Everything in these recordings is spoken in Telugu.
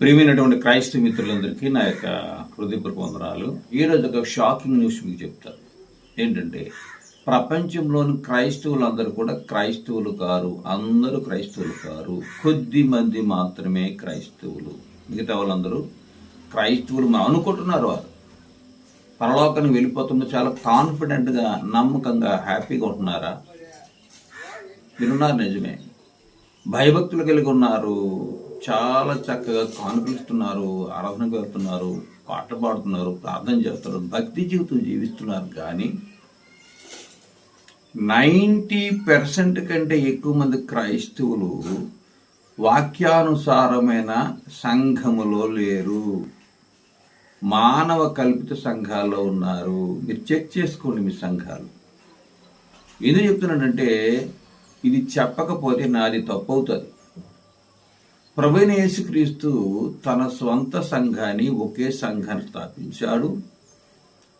ప్రియమైనటువంటి క్రైస్త మిత్రులందరికీ నా యొక్క హృదయపూర్వక వందనాలు. ఈరోజు ఒక షాకింగ్ న్యూస్ మీకు చెప్తాను ఏంటంటే ప్రపంచంలోని క్రైస్తవులందరూ కూడా క్రైస్తవులు కారు. అందరూ క్రైస్తవులు కారు. కొద్ది మంది మాత్రమే క్రైస్తవులు. మిగతా వాళ్ళందరూ క్రైస్తవులు మనం అనుకుంటున్నారు వారు. పరలోకానికి వెళ్ళిపోతున్న చాలా కాన్ఫిడెంట్గా నమ్మకంగా హ్యాపీగా ఉంటున్నారా? వినున్నారు నిజమే. భయభక్తులు కలిగి ఉన్నారు. చాలా చక్కగా కానుకలిస్తున్నారు ఆరాధనకు వెళ్తున్నారు పాటలు పాడుతున్నారు ప్రార్థన చేస్తున్నారు భక్తి జీవితం జీవిస్తున్నారు. కానీ నైంటీ పర్సెంట్ కంటే ఎక్కువ మంది క్రైస్తవులు వాక్యానుసారమైన సంఘములో లేరు. మానవ కల్పిత సంఘాల్లో ఉన్నారు. మీరు చెక్ చేసుకోండి మీ సంఘాలు. ఎందుకు చెప్తున్నానంటే ఇది చెప్పకపోతే నాది తప్పు అవుతుంది. ప్రభుని యేసుక్రీస్తు తన స్వంత సంఘాన్ని ఒకే సంఘాన్ని స్థాపించాడు.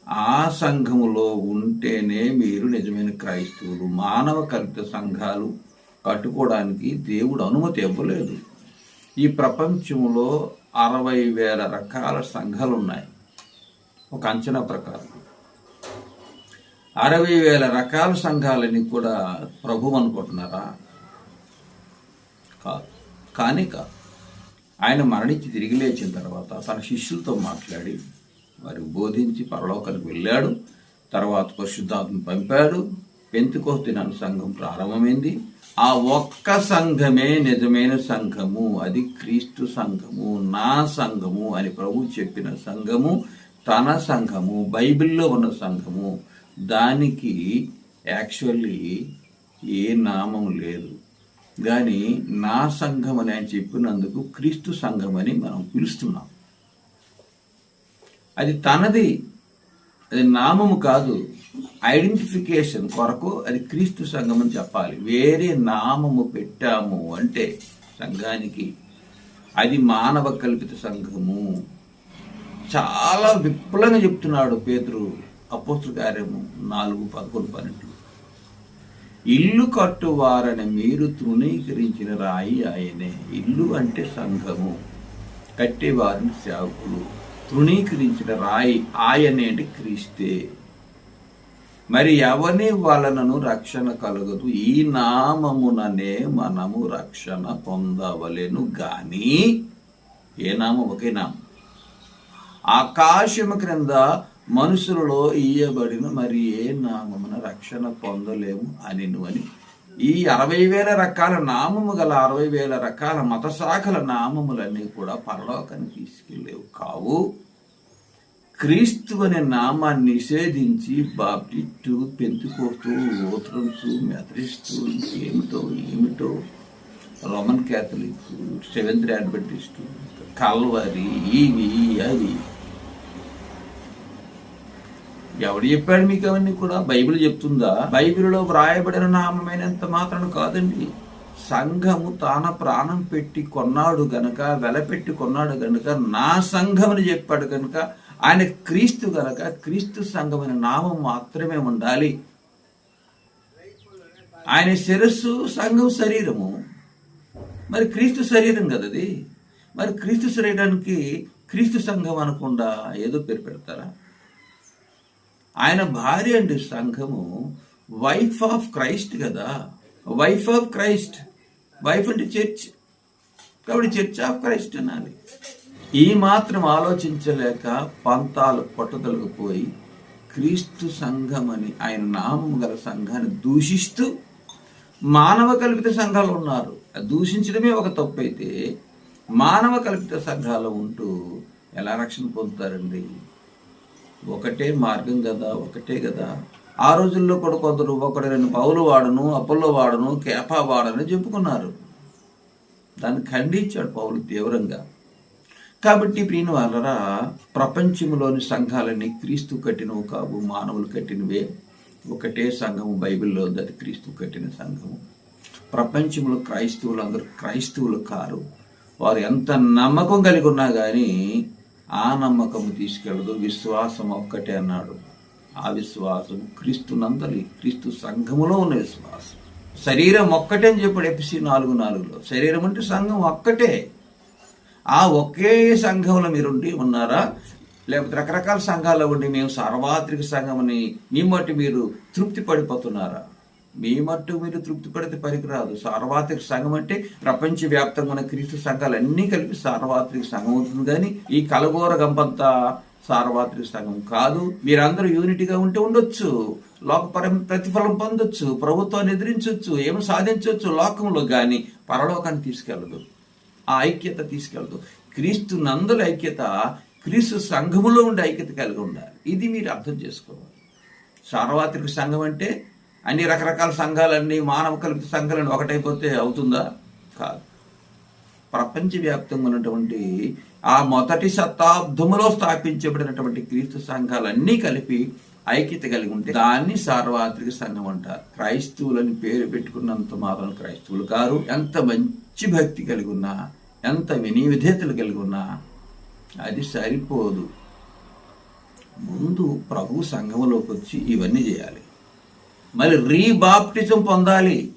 ఆ సంఘములో ఉంటేనే మీరు నిజమైన క్రైస్తవులు మానవ కల్పిత సంఘాలు కట్టుకోవడానికి దేవుడు అనుమతి ఇవ్వలేదు. ఈ ప్రపంచంలో అరవై వేల రకాల సంఘాలు ఉన్నాయి ఒక అంచనా ప్రకారం. అరవై వేల రకాల సంఘాలని కూడా ప్రభు అనుకుంటున్నారా? కాదు. కానీ కాదు. ఆయన మరణించి తిరిగి లేచిన తర్వాత తన శిష్యులతో మాట్లాడి వారు బోధించి పరలోకానికి వెళ్ళాడు. తర్వాత పరిశుద్ధాత్మను పంపాడు. పెంతుకోస్ దినాన సంఘం ప్రారంభమైంది. ఆ ఒక్క సంఘమే నిజమైన సంఘము. అది క్రీస్తు సంఘము నా సంఘము అని ప్రభు చెప్పిన సంఘము తన సంఘము బైబిల్లో ఉన్న సంఘము. దానికి యాక్చువల్లీ ఏ నామం లేదు. కానీ నా సంఘం అని ఆయన చెప్పినందుకు క్రీస్తు సంఘం అని మనం పిలుస్తున్నాం. అది తనది అది నామము కాదు ఐడెంటిఫికేషన్ కొరకు అది క్రీస్తు సంఘం అని చెప్పాలి. వేరే నామము పెట్టాము అంటే సంఘానికి అది మానవ కల్పిత సంఘము. చాలా విప్లవంగా చెప్తున్నాడు పేతురు అపోస్తు కార్యము నాలుగు పదకొండు పన్నెండు. ఇల్లు కట్టువారని మీరు తృణీకరించిన రాయి ఆయనే. ఇల్లు అంటే సంఘము. కట్టేవారిని సేవకులు. తృణీకరించిన రాయి ఆయనే అంటే క్రీస్తే. మరి ఎవని వలనను రక్షణ కలగదు? ఈ నామముననే మనము రక్షణ పొందవలేను కానీ ఏ నామం? ఒకే నామం. ఆకాశము క్రింద మనుషులలో ఇయ్యబడిన మరి ఏ నామమున రక్షణ పొందలేము అని అని. ఈ అరవై వేల రకాల నామము గల అరవై వేల రకాల మత శాఖల నామములన్నీ కూడా పరలోకాన్ని తీసుకెళ్ళేవు కావు. క్రీస్తు అనే నామాన్ని నిషేధించి బాప్టిస్టు పెంతుకోస్తూ లూథరన్స్ మెథరిస్టు ఏమిటో ఏమిటో Roman Catholic Seventh Adventist Calvary ఇవి అవి. ఎవడు చెప్పాడు మీకు అవన్నీ కూడా? బైబిల్ చెప్తుందా? బైబిల్లో వ్రాయబడిన నామైనంత మాత్రం కాదండి. సంఘము తాన ప్రాణం పెట్టి కొన్నాడు గనక వెలపెట్టి కొన్నాడు గనక నా సంఘం అని చెప్పాడు గనక ఆయన క్రీస్తు గనక క్రీస్తు సంఘం అనే నామం మాత్రమే ఉండాలి. ఆయన శిరస్సు సంఘం శరీరము. మరి క్రీస్తు శరీరం కదది? మరి క్రీస్తు శరీరానికి క్రీస్తు సంఘం అనకుండా ఏదో పేరు పెడతారా? ఆయన భార్య అండి సంఘము. వైఫ్ ఆఫ్ క్రైస్ట్ కదా. వైఫ్ ఆఫ్ క్రైస్ట్ వైఫ్ అంటే చర్చ్ కాబట్టి చర్చ్ ఆఫ్ క్రైస్ట్ అనాలి. ఈ మాత్రం ఆలోచించలేక పంతాలు పట్టుదలకు క్రీస్తు సంఘం అని ఆయన నామం గల సంఘాన్ని దూషిస్తూ మానవ కల్పిత సంఘాలు ఉన్నారు. దూషించడమే ఒక తప్పు అయితే మానవ కల్పిత సంఘాలు ఉంటూ ఎలా రక్షణ పొందుతారండి? ఒకటే మార్గం కదా ఒకటే కదా ఆ రోజుల్లో కూడా కొందరు ఒకటి రెండు పౌలు వాడను అప్పుల్లో వాడను కేపా వాడని చెప్పుకున్నారు. దాన్ని ఖండించాడు పౌలు తీవ్రంగా. కాబట్టి ప్రియుని వాళ్ళరా ప్రపంచంలోని సంఘాలన్నీ క్రీస్తు కట్టినవు కావు మానవులు కట్టినవే. ఒకటే సంఘము బైబిల్లో ఉంది అది క్రీస్తు కట్టిన సంఘము. ప్రపంచంలో క్రైస్తవులు అందరూ క్రైస్తవులు కారు. వారు ఎంత నమ్మకం కలిగి ఉన్నా కానీ ఆ నమ్మకం తీసుకెళ్ళదు విశ్వాసం ఒక్కటే అన్నాడు. ఆ విశ్వాసం క్రీస్తు నందలి క్రీస్తు సంఘములో ఉన్న విశ్వాసం. శరీరం ఒక్కటే అని చెప్పాడు ఎపిసి నాలుగు నాలుగులో. శరీరం అంటే సంఘం ఒక్కటే. ఆ ఒకే సంఘంలో మీరుండి ఉన్నారా? లేకపోతే రకరకాల సంఘాల్లో ఉండి మేము సార్వత్రిక సంఘమని మీ మట్టు మీరు తృప్తి పడిపోతున్నారా? మీ మట్టు మీరు తృప్తి పడితే పనికిరాదు. సార్వత్రిక సంఘం అంటే ప్రపంచవ్యాప్తంగా ఉన్న క్రీస్తు సంఘాలన్నీ కలిపి సార్వత్రిక సంఘం అవుతుంది కానీ ఈ కలగోర గంపంతా సార్వత్రిక సంఘం కాదు. మీరందరూ యూనిటీగా ఉంటే ఉండొచ్చు. లోకపరం ప్రతిఫలం పొందొచ్చు. ప్రభుత్వాన్ని ఎదిరించవచ్చు ఏమి సాధించవచ్చు లోకంలో కానీ పరలోకాన్ని తీసుకెళ్ళదు ఆ ఐక్యత తీసుకెళ్ళదు క్రీస్తు నందుల ఐక్యత క్రీస్తు సంఘములో ఉండే ఐక్యత కలిగి ఉండాలి. ఇది మీరు అర్థం చేసుకోవాలి. సార్వత్రిక సంఘం అంటే అన్ని రకరకాల సంఘాలన్నీ మానవ కల్పిత సంఘాలన్నీ ఒకటైపోతే అవుతుందా? కాదు. ప్రపంచవ్యాప్తంగా ఉన్నటువంటి ఆ మొదటి శతాబ్దములో స్థాపించబడినటువంటి క్రీస్తు సంఘాలన్నీ కలిపి ఐక్యత కలిగి ఉంటే దాన్ని సార్వత్రిక సంఘం అంటారు. క్రైస్తవులని పేరు పెట్టుకున్నంత మాత్రం క్రైస్తవులు కారు. ఎంత మంచి భక్తి కలిగి ఉన్నా ఎంత వినివిధేతలు కలిగి ఉన్నా అది సరిపోదు. ముందు ప్రభు సంఘంలోకి వచ్చి ఇవన్నీ చేయాలి. మళ్ళీ రీబాప్టిజం పొందాలి.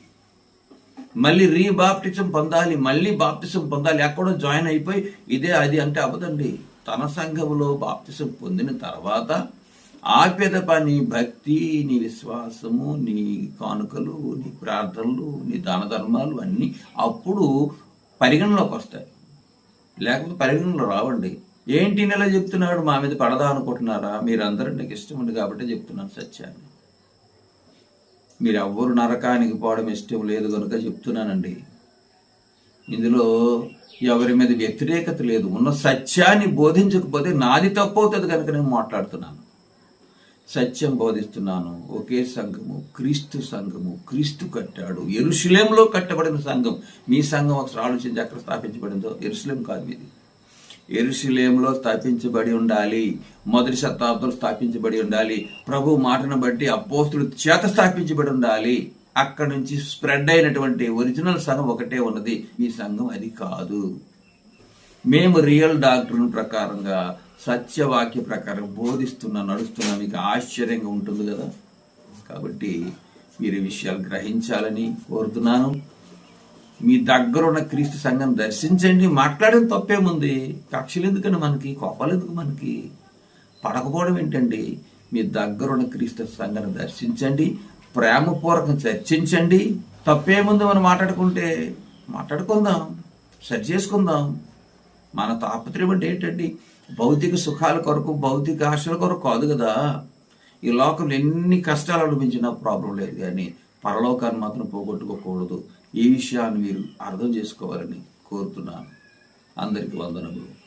మళ్ళీ రీబాప్టిజం పొందాలి మళ్ళీ బాప్టిజం పొందాలి. ఎక్కడో జాయిన్ అయిపోయి ఇదే అది అంటే అవ్వదండి. తన సంఘములో బాప్తిసం పొందిన తర్వాత ఆప్యత పని భక్తి నీ విశ్వాసము నీ కానుకలు నీ ప్రార్థనలు నీ దాన ధర్మాలు అన్నీ అప్పుడు పరిగణలోకి వస్తాయి. లేకపోతే పరిగణలో రావండి. ఏంటి నెల చెప్తున్నాడు? మా మీద పడదా అనుకుంటున్నారా? మీరందరూ నాకు ఇష్టం ఉంది కాబట్టి చెప్తున్నాను సత్యాన్ని. మీరు ఎవ్వరు నరకానికి పోవడం ఇష్టం లేదు కనుక చెప్తున్నానండి. ఇందులో ఎవరి మీద వ్యతిరేకత లేదు. ఉన్న సత్యాన్ని బోధించకపోతే నాది తప్పవుతుంది కనుక నేను మాట్లాడుతున్నాను. సత్యం బోధిస్తున్నాను. ఒకే సంఘము క్రీస్తు సంఘము క్రీస్తు కట్టాడు. ఎరుశలేంలో కట్టబడిన సంఘం. మీ సంఘం ఒకసారి ఆలోచించి అక్కడ స్థాపించబడిందో? ఎరుశలేం కాదు మీది. ఎరుశలేంలో స్థాపించబడి ఉండాలి. మొదటి శతాబ్దంలో స్థాపించబడి ఉండాలి. ప్రభు మాటను బట్టి అపోస్తులు చేత స్థాపించబడి ఉండాలి. అక్కడ నుంచి స్ప్రెడ్ అయినటువంటి ఒరిజినల్ సంఘం ఒకటే ఉన్నది. ఈ సంఘం అది కాదు. మేము రియల్ డాక్టర్ ప్రకారంగా సత్యవాక్య ప్రకారం బోధిస్తున్నా నడుస్తున్నా మీకు ఆశ్చర్యంగా ఉంటుంది కదా? కాబట్టి మీరు ఈ విషయాలు గ్రహించాలని కోరుతున్నాను. మీ దగ్గర ఉన్న క్రీస్తు సంఘం దర్శించండి. మాట్లాడడం తప్పేముంది? కక్షలు ఎందుకని మనకి? కోపాలు ఎందుకు మనకి? పడకపోవడం ఏంటండి? మీ దగ్గర ఉన్న క్రీస్తు సంఘాన్ని దర్శించండి. ప్రేమపూర్వకం చర్చించండి. తప్పేముంది మనం మాట్లాడుకుంటే? మాట్లాడుకుందాం. సరి చేసుకుందాం. మన తాపత్రయం అంటే ఏంటండి? భౌతిక సుఖాల కొరకు భౌతిక ఆశల కొరకు కాదు కదా. ఈ లోకంలో ఎన్ని కష్టాలు అనిపించినా ప్రాబ్లం లేదు కానీ పరలోకాన్ని మాత్రం పోగొట్టుకోకూడదు. ఈ విషయాన్ని మీరు అర్థం చేసుకోవాలని కోరుతున్నాను. అందరికీ వందనములు.